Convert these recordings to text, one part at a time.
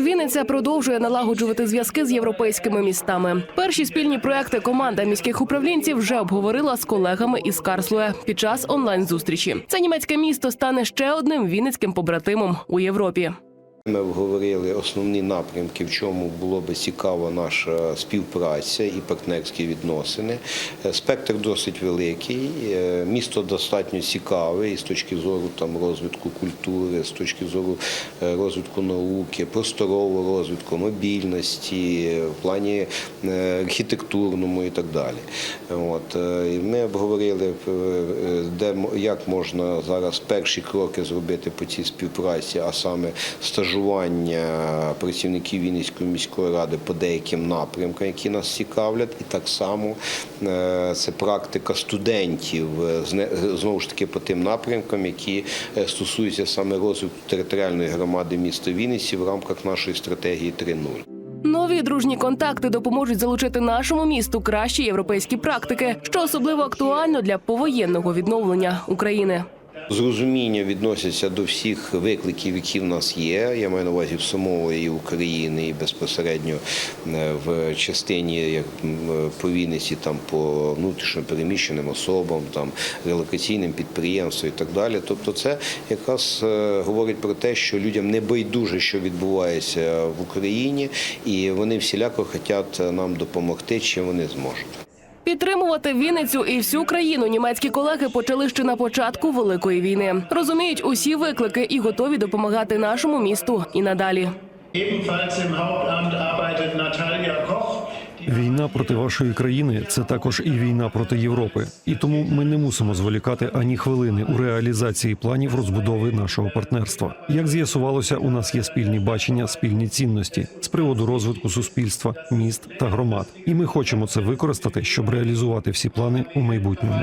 Вінниця продовжує налагоджувати зв'язки з європейськими містами. Перші спільні проекти команда міських управлінців вже обговорила з колегами із Карслуя під час онлайн зустрічі. Це німецьке місто стане ще одним вінницьким побратимом у Європі. Ми обговорили основні напрямки, в чому було би цікава наша співпраця і партнерські відносини. Е, Спектр досить великий, е, місто достатньо цікаве і з точки зору там розвитку культури, з точки зору е, розвитку науки, просторового розвитку, мобільності, в плані архітектурному і так далі. От ми обговорили, де як можна зараз перші кроки зробити по цій співпраці, а саме стажування працівників Вінницької міської ради по деяким напрямкам, які нас цікавлять, і так само е, це практика студентів е, знову ж таки по тим напрямкам, які е, стосуються саме розвитку територіальної громади міста Вінниці в рамках нашої стратегії 3.0. Нові дружні контакти допоможуть залучити нашому місту кращі європейські практики, що особливо актуально для повоєнного відновлення України. З розумінням відносяться до всіх викликів, які в нас є. Я маю на увазі в самої України і безпосередньо е, в частині як м, там по внутрішньо переміщеним особам, там релокаційним підприємствам і так далі. Тобто, це якраз е, говорить про те, що людям не байдуже, що відбувається в Україні, і вони всіляко хочуть нам допомогти, чим вони зможуть. Підтримувати Вінницю і всю країну німецькі колеги почали ще на початку великої війни. Розуміють усі виклики і готові допомагати нашому місту і надалі. Ebenfalls im Hauptamt arbeitet Natalia Koch. Війна проти вашої країни це також і війна проти Європи. І тому ми не мусимо зволікати ані хвилини у реалізації планів розбудови нашого партнерства. Як з'ясувалося, у нас є спільні бачення, спільні цінності з приводу розвитку суспільства, міст та громад. І ми хочемо це використати, щоб реалізувати всі плани у майбутньому.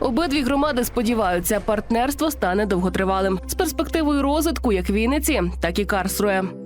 Обидві громади сподіваються, партнерство стане довготривалим з перспективою розвитку як Вінниці, так і Карсрує.